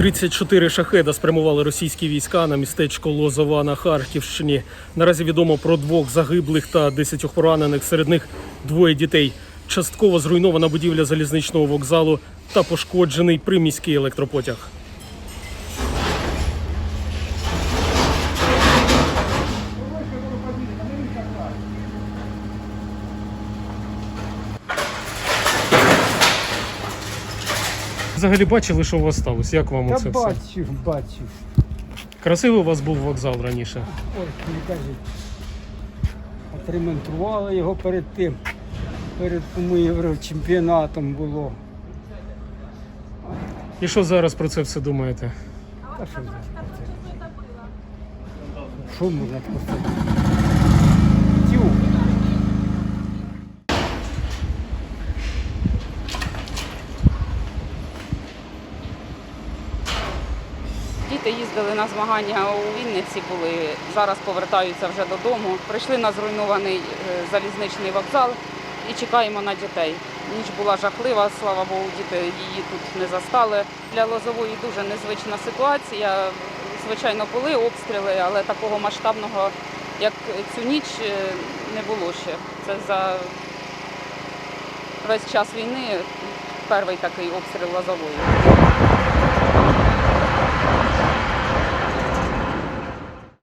34 шахеда спрямували російські війська на містечко Лозова на Харківщині. Наразі відомо про двох загиблих та 10 поранених. Серед них двоє дітей. Частково зруйнована будівля залізничного вокзалу та пошкоджений приміський електропотяг. Взагалі бачили, що у вас сталося? Як вам Та оце все? бачив, бачив. Красивий у вас був вокзал раніше. Ой, не кажуть. Отремонтували його перед тим. Перед тому єврочемпіонатом було. І що зараз про це все думаєте? Та що за це? Що можна сказати? Діти їздили на змагання у Вінниці, були зараз повертаються вже додому. Прийшли на зруйнований е, залізничний вокзал і чекаємо на дітей. Ніч була жахлива, слава Богу, діти її тут не застали. Для Лозової дуже незвична ситуація. Звичайно, були обстріли, але такого масштабного, як цю ніч, е, не було ще. Це за весь час війни перший такий обстріл Лозової.